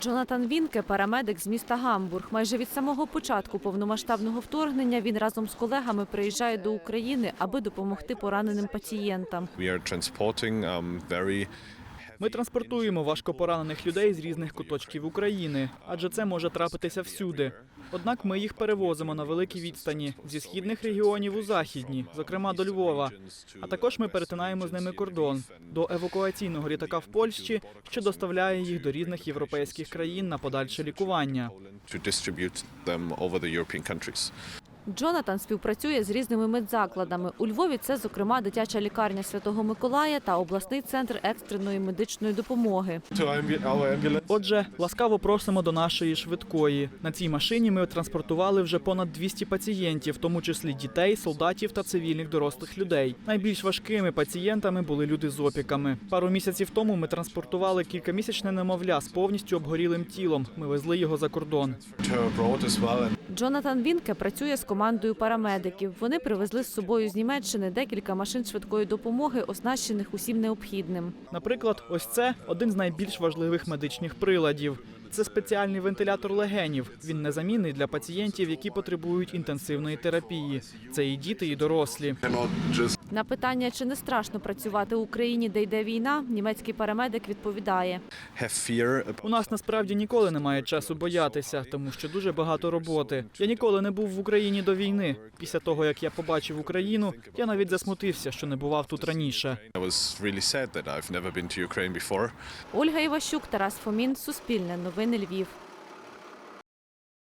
Джонатан Вінке, парамедик з міста Гамбург. Майже від самого початку повномасштабного вторгнення він разом з колегами приїжджає до України, аби допомогти пораненим пацієнтам. Ми транспортуємо важкопоранених людей з різних куточків України, адже це може трапитися всюди. Однак ми їх перевозимо на великій відстані зі східних регіонів у західні, зокрема до Львова. А також ми перетинаємо з ними кордон до евакуаційного літака в Польщі, що доставляє їх до різних європейських країн на подальше лікування. Джонатан співпрацює з різними медзакладами. У Львові це, зокрема, дитяча лікарня Святого Миколая та обласний центр екстреної медичної допомоги. Отже, ласкаво просимо до нашої швидкої. На цій машині ми транспортували вже понад 200 пацієнтів, в тому числі дітей, солдатів та цивільних дорослих людей. Найбільш важкими пацієнтами були люди з опіками. Пару місяців тому ми транспортували кількамісячне немовля з повністю обгорілим тілом. Ми везли його за кордон. Джонатан Вінке працює з командою парамедиків. Вони привезли з собою з Німеччини декілька машин швидкої допомоги, оснащених усім необхідним. Наприклад, ось це один з найбільш важливих медичних приладів. Це спеціальний вентилятор легенів. Він незамінний для пацієнтів, які потребують інтенсивної терапії. Це і діти, і дорослі. На питання, чи не страшно працювати в Україні, де йде війна, німецький парамедик відповідає. У нас насправді ніколи немає часу боятися, тому що дуже багато роботи. Я ніколи не був в Україні до війни. Після того як я побачив Україну, я навіть засмутився, що не бував тут раніше. Ольга Іващук, Тарас Фомін, Суспільне новини Львів.